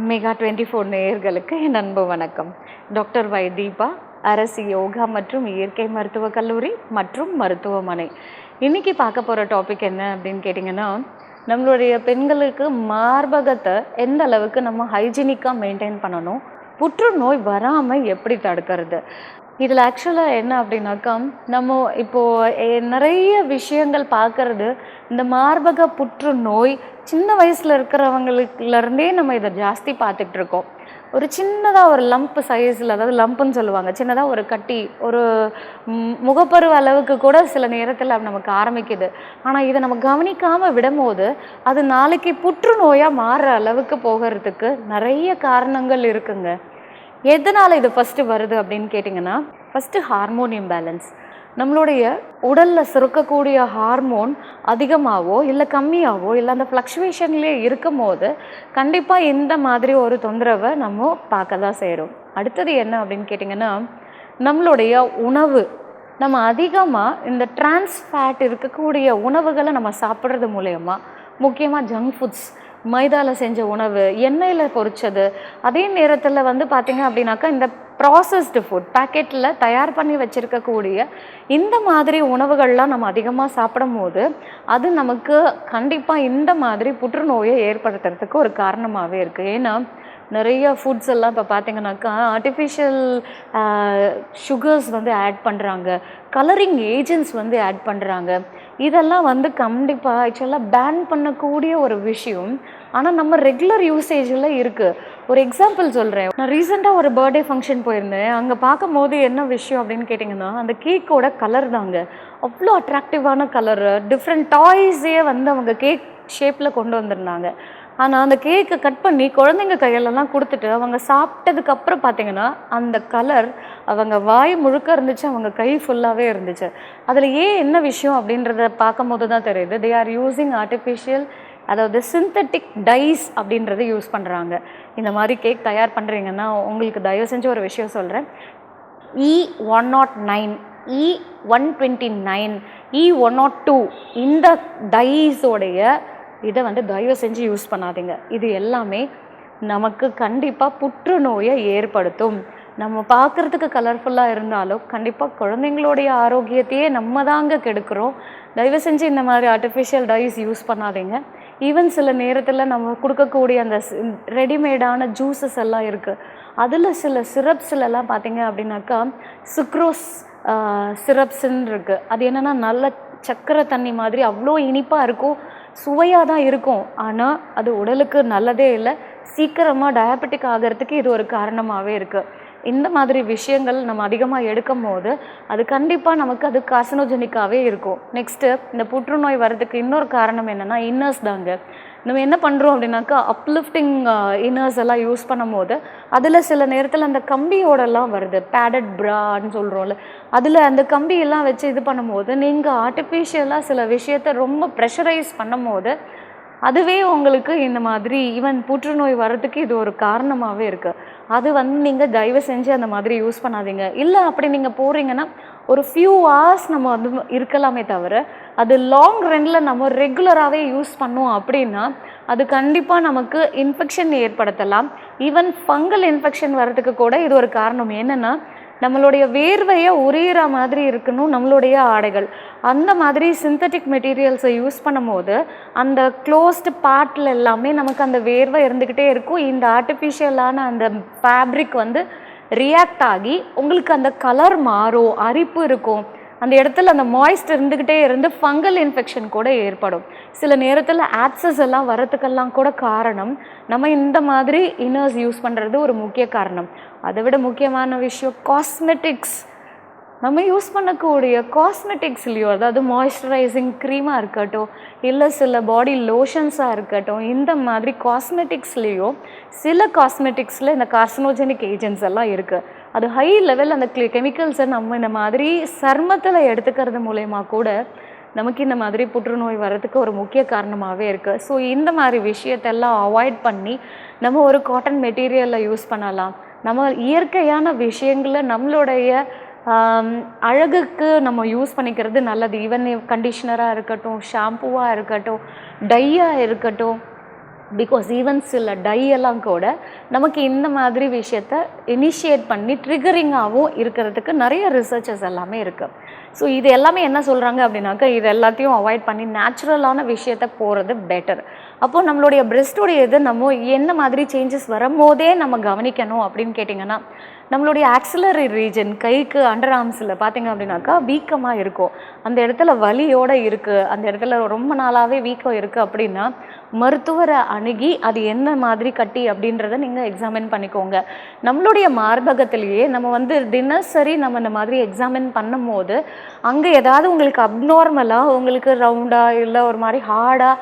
Mega twenty four நேயர்களுக்கு என் அன்பு வணக்கம். டாக்டர் வை தீபா அரசு யோகா மற்றும் இயற்கை மருத்துவக் கல்லூரி மற்றும் மருத்துவமனை. இன்னைக்கு பார்க்க போகிற டாபிக் என்ன அப்படின்னு கேட்டிங்கன்னா நம்மளுடைய பெண்களுக்கு மார்பகத்தை எந்த அளவுக்கு நம்ம ஹைஜீனிக்காக மெயின்டைன் பண்ணணும் புற்றுநோய் வராமல் எப்படி தடுக்கிறது? இதில் ஆக்சுவலாக என்ன அப்படின்னாக்கா நம்ம இப்போது நிறைய விஷயங்கள் பார்க்கறது இந்த மார்பக புற்றுநோய் சின்ன வயசில் இருக்கிறவங்களுக்குலேருந்தே நம்ம இதை ஜாஸ்தி பார்த்துட்டு இருக்கோம். ஒரு சின்னதாக ஒரு லம்ப் சைஸில் அதாவது லம்ப்புன்னு சொல்லுவாங்க சின்னதாக ஒரு கட்டி ஒரு முகப்பருவ அளவுக்கு கூட சில நேரத்தில் நமக்கு ஆரம்பிக்குது. ஆனால் இதை நம்ம கவனிக்காமல் விடும்போது அது நாளைக்கு புற்றுநோயாக மாறுற அளவுக்கு போகிறதுக்கு நிறைய காரணங்கள் இருக்குங்க. எதனால் இது ஃபஸ்ட்டு வருது அப்படின்னு கேட்டிங்கன்னா ஃபஸ்ட்டு ஹார்மோன் இம்பேலன்ஸ் நம்மளுடைய உடலில் சுரக்கக்கூடிய ஹார்மோன் அதிகமாகவோ இல்லை கம்மியாகவோ இல்லை அந்த ஃப்ளக்ஷுவேஷன்லேயே இருக்கும் போது கண்டிப்பாக இந்த மாதிரி ஒரு தொந்தரவை நம்ம பார்க்க தான் செய்கிறோம் அடுத்தது என்ன அப்படின்னு கேட்டிங்கன்னா நம்மளுடைய உணவு. நம்ம அதிகமாக இந்த trans இருக்கக்கூடிய உணவுகளை நம்ம சாப்பிட்றது மூலயமா முக்கியமாக ஜங்க் ஃபுட்ஸ் மைதாவில் செஞ்ச உணவு எண்ணெயில் பொரிச்சது அதே நேரத்தில் வந்து பார்த்திங்க அப்படின்னாக்கா இந்த ப்ராசஸ்டு ஃபுட் பேக்கெட்டில் தயார் பண்ணி வச்சுருக்கக்கூடிய இந்த மாதிரி உணவுகள்லாம் நம்ம அதிகமாக சாப்பிடும் போது அது நமக்கு கண்டிப்பாக இந்த மாதிரி புற்றுநோயை ஏற்படுத்துறதுக்கு ஒரு காரணமாகவே இருக்குது ஏன்னா நிறைய ஃபுட்ஸ் எல்லாம் இப்போ பார்த்தீங்கன்னாக்கா ஆர்டிஃபிஷியல் சுகர்ஸ் வந்து ஆட் பண்ணுறாங்க கலரிங் ஏஜென்ட்ஸ் வந்து ஆட் பண்ணுறாங்க இதெல்லாம் வந்து கண்டிப்பாக ஆக்சுவலாக பேன் பண்ணக்கூடிய ஒரு விஷயம். ஆனால் நம்ம ரெகுலர் யூசேஜில் இருக்குது ஒரு எக்ஸாம்பிள் சொல்கிறேன் நான் ரீசெண்டாக ஒரு பர்த்டே ஃபங்க்ஷன் போயிருந்தேன். அங்கே பார்க்கும்போது என்ன விஷயம் அப்படின்னு கேட்டிங்கன்னா அந்த கேக்கோட கலர் தாங்க. அவ்வளோ அட்ராக்டிவான கலரு டிஃப்ரெண்ட் டாய்ஸே வந்து அவங்க கேக் ஷேப்பில் கொண்டு வந்திருந்தாங்க. ஆனால் அந்த கேக்கை கட் பண்ணி குழந்தைங்க கையிலலாம் கொடுத்துட்டு அவங்க சாப்பிட்டதுக்கு அப்புறம் பார்த்தீங்கன்னா அந்த கலர் அவங்க வாய் முழுக்க இருந்துச்சு அவங்க கை ஃபுல்லாகவே இருந்துச்சு. அதில் ஏன் என்ன விஷயம் அப்படின்றத பார்க்கும்போது தான் தெரியுது. தே ஆர் யூஸிங் ஆர்டிஃபிஷியல் அதாவது சிந்தட்டிக் டைஸ் அப்படின்றத யூஸ் பண்ணுறாங்க இந்த மாதிரி கேக் தயார் பண்ணுறீங்கன்னா உங்களுக்கு தயவு செஞ்சு ஒரு விஷயம் சொல்கிறேன் E one nought nine E one twenty nine E one nought two இந்த டைஸோடைய இதை வந்து தயவு செஞ்சு யூஸ் பண்ணாதீங்க. இது எல்லாமே நமக்கு கண்டிப்பாக புற்றுநோயை ஏற்படுத்தும். நம்ம பார்க்குறதுக்கு கலர்ஃபுல்லாக இருந்தாலும் கண்டிப்பாக குழந்தைங்களுடைய ஆரோக்கியத்தையே நம்ம தாங்க கெடுக்கிறோம். தயவு செஞ்சு இந்த மாதிரி ஆர்டிஃபிஷியல் டைஸ் யூஸ் பண்ணாதீங்க. ஈவன் சில நேரத்தில் நம்ம கொடுக்கக்கூடிய அந்த ரெடிமேடான ஜூஸஸ் எல்லாம் இருக்குது அதில் சில சிரப்ஸ்லலாம் பார்த்தீங்க அப்படின்னாக்கா சுக்ரோஸ் சிரப்ஸ்ன்னு இருக்குது அது என்னென்னா நல்ல சக்கரை தண்ணி மாதிரி அவ்வளோ இனிப்பாக இருக்கும். சுவையாக தான் இருக்கும். ஆனால் அது உடலுக்கு நல்லதே இல்லை. சீக்கிரமாக டயபெட்டிக் ஆகிறதுக்கு இது ஒரு காரணமாகவே இருக்குது இந்த மாதிரி விஷயங்கள் நம்ம அதிகமாக எடுக்கும் போது அது கண்டிப்பாக நமக்கு அது காசனோஜெனிக்காகவே இருக்கும். நெக்ஸ்ட்டு இந்த புற்றுநோய் வர்றதுக்கு இன்னொரு காரணம் என்னென்னா இன்னர்ஸ் தாங்க. நம்ம என்ன பண்ணுறோம் அப்படின்னாக்கா அப்லிஃப்டிங் இன்னர்ஸ் எல்லாம் யூஸ் பண்ணும்போது அதில் சில நேரத்தில் அந்த கம்பியோடலாம் வருது. பேடட் ப்ரான்னு சொல்கிறோம்ல அதில் அந்த கம்பியெல்லாம் வச்சு இது பண்ணும்போது நீங்கள் ஆர்டிஃபிஷியலாக சில விஷயத்த ரொம்ப ப்ரெஷரைஸ் பண்ணும்போது அதுவே உங்களுக்கு இந்த மாதிரி ஈவன் புற்றுநோய் வர்றதுக்கு இது ஒரு காரணமாகவே இருக்குது அது வந்து நீங்கள் தயவு செஞ்சு அந்த மாதிரி யூஸ் பண்ணாதீங்க. இல்லை அப்படி நீங்கள் போகிறீங்கன்னா ஒரு ஃபியூ ஹவர்ஸ் நம்ம வந்து இருக்கலாமே தவிர அது லாங் ரன்னில் நம்ம ரெகுலராகவே யூஸ் பண்ணோம் அப்படின்னா அது கண்டிப்பாக நமக்கு இன்ஃபெக்ஷன் ஏற்படுத்தலாம். ஈவன் ஃபங்கல் இன்ஃபெக்ஷன் வர்றதுக்கு கூட இது ஒரு காரணம். என்னென்னா நம்மளுடைய வேர்வையை உரியிற மாதிரி இருக்கணும் நம்மளுடைய ஆடைகள். அந்த மாதிரி சிந்தட்டிக் மெட்டீரியல்ஸை யூஸ் பண்ணும்போது அந்த க்ளோஸ்டு பார்ட்டில் எல்லாமே நமக்கு அந்த வேர்வை இருந்துக்கிட்டே இருக்கும். இந்த ஆர்டிஃபிஷியலான அந்த ஃபேப்ரிக் வந்து ரியாக்ட் ஆகி உங்களுக்கு அந்த கலர் மாறும் அரிப்பு இருக்கும். அந்த இடத்துல அந்த மாய்ஸ்ட் இருந்துக்கிட்டே இருந்து ஃபங்கல் இன்ஃபெக்ஷன் கூட ஏற்படும். சில நேரத்தில் ஆப்சஸ் எல்லாம் வரத்துக்கெல்லாம் கூட காரணம் நம்ம இந்த மாதிரி இன்னர்ஸ் யூஸ் பண்ணுறது ஒரு முக்கிய காரணம். அதை விட முக்கியமான விஷயம் காஸ்மெட்டிக்ஸ் நம்ம யூஸ் பண்ணக்கூடிய காஸ்மெட்டிக்ஸ்லேயோ அதாவது மாய்ஸ்சரைசிங் க்ரீமாக இருக்கட்டும் இல்லை சில பாடி லோஷன்ஸாக இருக்கட்டும் இந்த மாதிரி காஸ்மெட்டிக்ஸ்லேயோ சில காஸ்மெட்டிக்ஸில் இந்த கார்சனோஜெனிக் ஏஜென்ட்ஸ் எல்லாம் இருக்குது அது ஹை லெவல் அந்த கெமிக்கல்ஸை நம்ம இந்த மாதிரி சர்மத்தில் எடுத்துக்கிறது மூலயமா கூட நமக்கு இந்த மாதிரி புற்றுநோய் வர்றதுக்கு ஒரு முக்கிய காரணமாகவே இருக்குது ஸோ இந்த மாதிரி விஷயத்தெல்லாம் அவாய்ட் பண்ணி நம்ம ஒரு காட்டன் மெட்டீரியலில் யூஸ் பண்ணலாம். நம்ம இயற்கையான விஷயங்களை நம்மளுடைய அழகுக்கு நம்ம யூஸ் பண்ணிக்கிறது நல்லது. ஈவன் கண்டிஷ்னராக இருக்கட்டும் ஷாம்புவாக இருக்கட்டும் டையாக இருக்கட்டும். பிகாஸ் ஈவன் சில டை எல்லாம் கூட நமக்கு இந்த மாதிரி விஷயத்த இனிஷியேட் பண்ணி ட்ரிகரிங்காகவும் இருக்கிறதுக்கு நிறைய ரிசர்ச்சஸ் எல்லாமே இருக்குது ஸோ இது எல்லாமே என்ன சொல்கிறாங்க அப்படின்னாக்கா இது எல்லாத்தையும் அவாய்ட் பண்ணி நேச்சுரலான விஷயத்த போகிறது பெட்டர் அப்போது நம்மளுடைய பிரெஸ்டோடைய இது நம்ம என்ன மாதிரி சேஞ்சஸ் வரும்போதே நம்ம கவனிக்கணும் அப்படின்னு கேட்டிங்கன்னா நம்மளுடைய ஆக்சிலரி ரீஜன் கைக்கு அண்டர் ஆர்ம்ஸில் பார்த்தீங்க அப்படின்னாக்கா வீக்கமாக இருக்கும். அந்த இடத்துல வலியோடு இருக்குது அந்த இடத்துல ரொம்ப நாளாகவே வீக்கம் இருக்குது அப்படின்னா மருத்துவரை அணுகி அது என்ன மாதிரி கட்டி அப்படின்றத நீங்கள் எக்ஸாமின் பண்ணிக்கோங்க. நம்மளுடைய மார்பகத்திலேயே நம்ம வந்து தினசரி நம்ம இந்த மாதிரி எக்ஸாமின் பண்ணும்போது அங்கே ஏதாவது உங்களுக்கு அப்நார்மலாக உங்களுக்கு ரவுண்டாக இல்லை ஒரு மாதிரி ஹார்டாக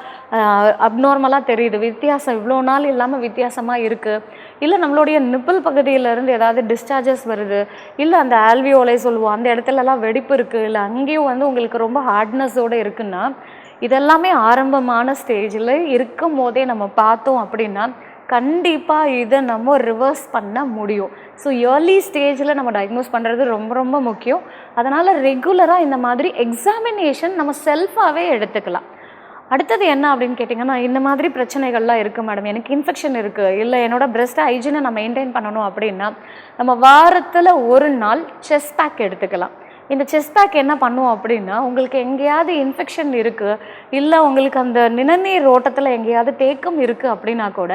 அப்நார்மலாக தெரியுது. வித்தியாசம் இவ்வளோ நாள் இல்லாமல் வித்தியாசமாக இருக்குது இல்லை நம்மளுடைய நிப்பிள் பகுதியிலேருந்து ஏதாவது டிஸ்சார்ஜஸ் வருது இல்லை அந்த ஆல்வியோலை சொல்லுவோம் அந்த இடத்துலலாம் வெடிப்பு இருக்குது இல்லை அங்கேயும் வந்து உங்களுக்கு ரொம்ப ஹார்ட்னஸோடு இருக்குன்னா இதெல்லாமே ஆரம்பமான ஸ்டேஜில் இருக்கும் போதே நம்ம பார்த்தோம் அப்படின்னா கண்டிப்பாக இதை நம்ம ரிவர்ஸ் பண்ண முடியும். ஸோ ஏர்லி ஸ்டேஜில் நம்ம டயக்னோஸ் பண்ணுறது ரொம்ப ரொம்ப முக்கியம். அதனால் ரெகுலராக இந்த மாதிரி எக்ஸாமினேஷன் நம்ம செல்ஃபாகவே எடுத்துக்கலாம். அடுத்தது என்ன அப்படின்னு கேட்டிங்கன்னா இந்த மாதிரி பிரச்சனைகள்லாம் இருக்குது மேடம் எனக்கு இன்ஃபெக்ஷன் இருக்குது இல்லை என்னோடய பிரெஸ்ட் ஹைஜீனை நான் மெயின்டைன் பண்ணணும் அப்படின்னா நம்ம வாரத்தில் ஒரு நாள் செஸ் பேக் எடுத்துக்கலாம். இந்த செஸ் பேக் என்ன பண்ணுவோம் அப்படின்னா உங்களுக்கு எங்கேயாவது இன்ஃபெக்ஷன் இருக்குது இல்லை உங்களுக்கு அந்த நிணநீர் ஓட்டத்தில் எங்கேயாவது தேக்கம் இருக்குது அப்படின்னா கூட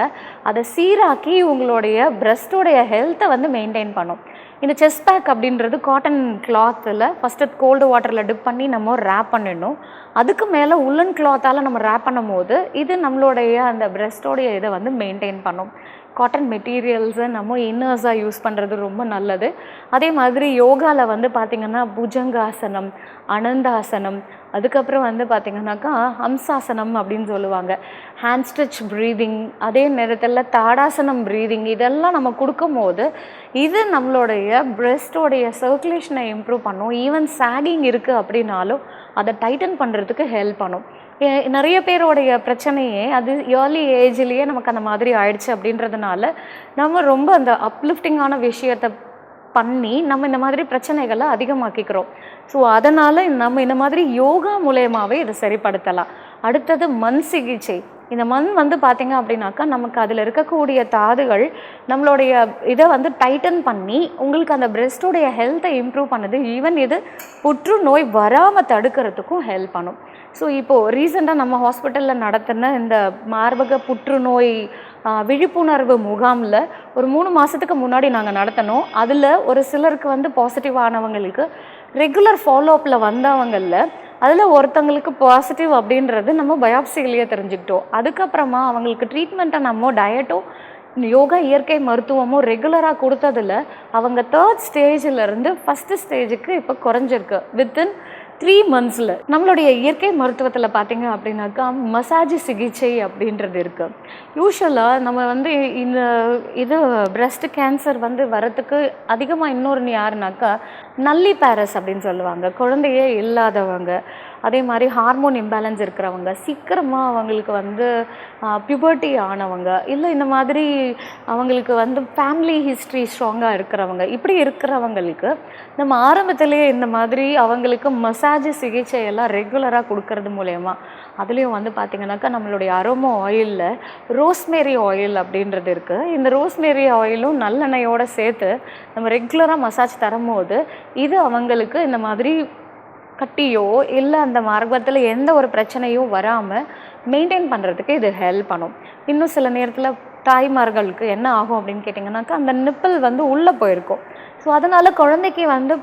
அதை சீராக்கி உங்களுடைய பிரஸ்டோடைய ஹெல்த்தை வந்து மெயின்டைன் பண்ணும். இந்த செஸ் பேக் அப்படின்றது காட்டன் கிளாத்தில் ஃபஸ்ட்டு கோல்டு வாட்டரில் டிப் பண்ணி நம்ம ரேப் பண்ணிடணும். அதுக்கு மேலே உள்ளன் கிளாத்தால் நம்ம ரேப் பண்ணும் போது இது நம்மளுடைய அந்த பிரெஸ்டோடைய இதை வந்து மெயின்டைன் பண்ணும். காட்டன் மெட்டீரியல்ஸை நம்ம இன்னர்ஸாக யூஸ் பண்ணுறது ரொம்ப நல்லது. அதே மாதிரி யோகாவில் வந்து பார்த்திங்கன்னா புஜங்காசனம் அனந்தாசனம் அதுக்கப்புறம் வந்து பார்த்திங்கனாக்கா ஹம்சாசனம் அப்படின்னு சொல்லுவாங்க. ஹேண்ட் ஸ்ட்ரிச் ப்ரீதிங் அதே நேரத்தில் தாடாசனம் ப்ரீதிங் இதெல்லாம் நம்ம கொடுக்கும்போது இது நம்மளுடைய பிரெஸ்டோடைய சர்க்குலேஷனை இம்ப்ரூவ் பண்ணும். ஈவன் சாகிங் இருக்குது அப்படின்னாலும் அதை டைட்டன் பண்ணுறதுக்கு ஹெல்ப் பண்ணும். நிறைய பேரோடைய பிரச்சனையே அது ஏர்லி ஏஜ்லேயே நமக்கு அந்த மாதிரி ஆயிடுச்சு அப்படின்றதுனால நம்ம ரொம்ப அந்த அப்லிஃப்டிங்கான விஷயத்தை பண்ணி நம்ம இந்த மாதிரி பிரச்சனைகளை அதிகமாக்கிக்கிறோம். ஸோ அதனால் நம்ம இந்த மாதிரி யோகா மூலயமாவே இதை சரிப்படுத்தலாம். அடுத்தது மண் சிகிச்சை. இந்த மண் வந்து பார்த்திங்க அப்படின்னாக்கா நமக்கு அதில் இருக்கக்கூடிய தாதுகள் நம்மளுடைய இதை வந்து டைட்டன் பண்ணி உங்களுக்கு அந்த பிரெஸ்டோடைய ஹெல்த்தை இம்ப்ரூவ் பண்ணுது. ஈவன் இது புற்றுநோய் வராமல் தடுக்கிறதுக்கும் ஹெல்ப் பண்ணும். ஸோ இப்போது ரீசெண்டாக நம்ம ஹாஸ்பிட்டலில் நடத்தின இந்த மார்பக புற்றுநோய் விழிப்புணர்வு முகாமில் ஒரு மூணு மாதத்துக்கு முன்னாடி நாங்கள் நடத்தினோம். அதில் ஒரு சிலருக்கு வந்து பாசிட்டிவ் ஆனவங்களுக்கு ரெகுலர் ஃபாலோஅப்பில் வந்தவங்களில் அதில் ஒருத்தங்களுக்கு பாசிட்டிவ் அப்படின்றது நம்ம பயாப்சிலேயே தெரிஞ்சுக்கிட்டோம். அதுக்கப்புறமா அவங்களுக்கு ட்ரீட்மெண்ட்டை நம்ம டயட்டும் யோகா இயற்கை மருத்துவமும் ரெகுலராக கொடுத்ததில் அவங்க தேர்ட் ஸ்டேஜிலேருந்து ஃபஸ்ட்டு ஸ்டேஜுக்கு இப்போ குறைஞ்சிருக்கு. வித்தின் த்ரீ மந்த்ஸில் நம்மளுடைய இயற்கை மருத்துவத்தில் பார்த்தீங்க அப்படின்னாக்கா மசாஜ் சிகிச்சை அப்படின்றது இருக்குது யூஸ்வலாக நம்ம வந்து இந்த இது பிரஸ்ட் கேன்சர் வந்து வரத்துக்கு அதிகமாக இன்னொரு யாருனாக்கா நல்லி பேரஸ் அப்படின்னு சொல்லுவாங்க. குழந்தையே இல்லாதவங்க. அதே மாதிரி ஹார்மோன் இம்பேலன்ஸ் இருக்கிறவங்க சீக்கிரமாக அவங்களுக்கு வந்து பியூபர்ட்டி ஆனவங்க இல்லை இந்த மாதிரி அவங்களுக்கு வந்து ஃபேமிலி ஹிஸ்ட்ரி ஸ்ட்ராங்காக இருக்கிறவங்க இப்படி இருக்கிறவங்களுக்கு நம்ம ஆரம்பத்திலேயே இந்த மாதிரி அவங்களுக்கு மசாஜ் சிகிச்சை எல்லாம் ரெகுலராக கொடுக்கறது மூலயமா அதுலேயும் வந்து பார்த்திங்கனாக்கா நம்மளுடைய அரோமோ ஆயிலில் ரோஸ்மேரி ஆயில் அப்படின்றது இருக்குது இந்த ரோஸ்மேரி ஆயிலும் நல்லெண்ணெயோடு சேர்த்து நம்ம ரெகுலராக மசாஜ் தரும்போது இது அவங்களுக்கு இந்த மாதிரி கட்டியோ இல்லை அந்த மார்க்கத்தில் எந்த ஒரு பிரச்சனையும் வராமல் மெயின்டைன் பண்ணுறதுக்கு இது ஹெல்ப் பண்ணும். இன்னும் சில நேரத்தில் தாய்மார்களுக்கு என்ன ஆகும் அப்படின்னு கேட்டிங்கனாக்கா அந்த நிப்பிள் வந்து உள்ளே போயிருக்கும். ஸோ அதனால் குழந்தைக்கு வந்து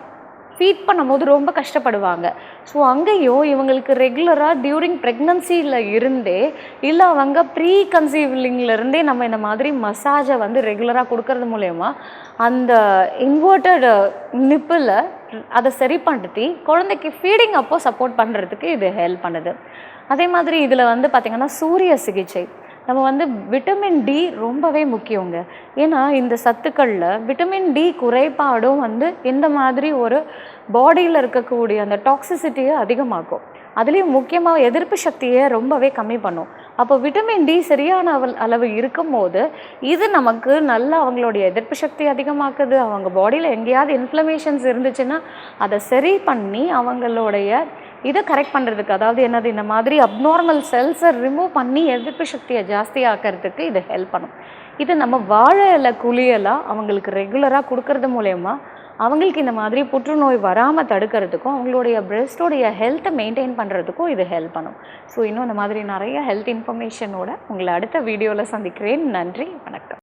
ஃபீட் பண்ணும்போது ரொம்ப கஷ்டப்படுவாங்க. ஸோ அங்கேயும் இவங்களுக்கு ரெகுலராக டியூரிங் ப்ரெக்னன்சியில் இருந்தே இல்லை அவங்க ப்ரீ இருந்தே நம்ம இந்த மாதிரி மசாஜை வந்து ரெகுலராக கொடுக்கறது மூலயமா அந்த இன்வெர்ட்டட் நிப்பில் அதை சரி பண்ணுத்தி குழந்தைக்கு ஃபீடிங் அப்போ சப்போர்ட் பண்ணுறதுக்கு இது ஹெல்ப் பண்ணுது. அதே மாதிரி இதில் வந்து பார்த்திங்கன்னா சூரிய சிகிச்சை. நம்ம வந்து விட்டமின் டி ரொம்பவே முக்கியங்க. ஏன்னா இந்த சத்துக்களில் விட்டமின் டி குறைபாடும் வந்து இந்த மாதிரி ஒரு பாடியில் இருக்கக்கூடிய அந்த டாக்ஸிசிட்டியை அதிகமாக்கும். அதுலேயும் முக்கியமாக எதிர்ப்பு சக்தியை ரொம்பவே கம்மி பண்ணும். அப்போ விட்டமின் டி சரியான அளவு இருக்கும்போது இது நமக்கு நல்லா அவங்களுடைய எதிர்ப்பு சக்தி அதிகமாக்குது. அவங்க பாடியில் எங்கேயாவது இன்ஃப்ளமேஷன்ஸ் இருந்துச்சுன்னா அதை சரி பண்ணி அவங்களுடைய இதை கரெக்ட் பண்ணுறதுக்கு அதாவது என்னது இந்த மாதிரி அப்நார்மல் செல்ஸை ரிமூவ் பண்ணி எதிர்ப்பு சக்தியை ஜாஸ்தியாக்கிறதுக்கு இது ஹெல்ப் பண்ணும். இது நம்ம வாழை இலை குளியலாக அவங்களுக்கு ரெகுலராக கொடுக்கறது மூலயமா அவங்களுக்கு இந்த மாதிரி புற்றுநோய் வராமல் தடுக்கிறதுக்கும் அவங்களுடைய பிரெஸ்டோடைய ஹெல்த்தை மெயின்டைன் பண்ணுறதுக்கும் இது ஹெல்ப் பண்ணும். ஸோ இன்னும் இந்த மாதிரி நிறைய ஹெல்த் இன்ஃபர்மேஷனோட உங்களை அடுத்த வீடியோவில் சந்திக்கிறேன். நன்றி வணக்கம்.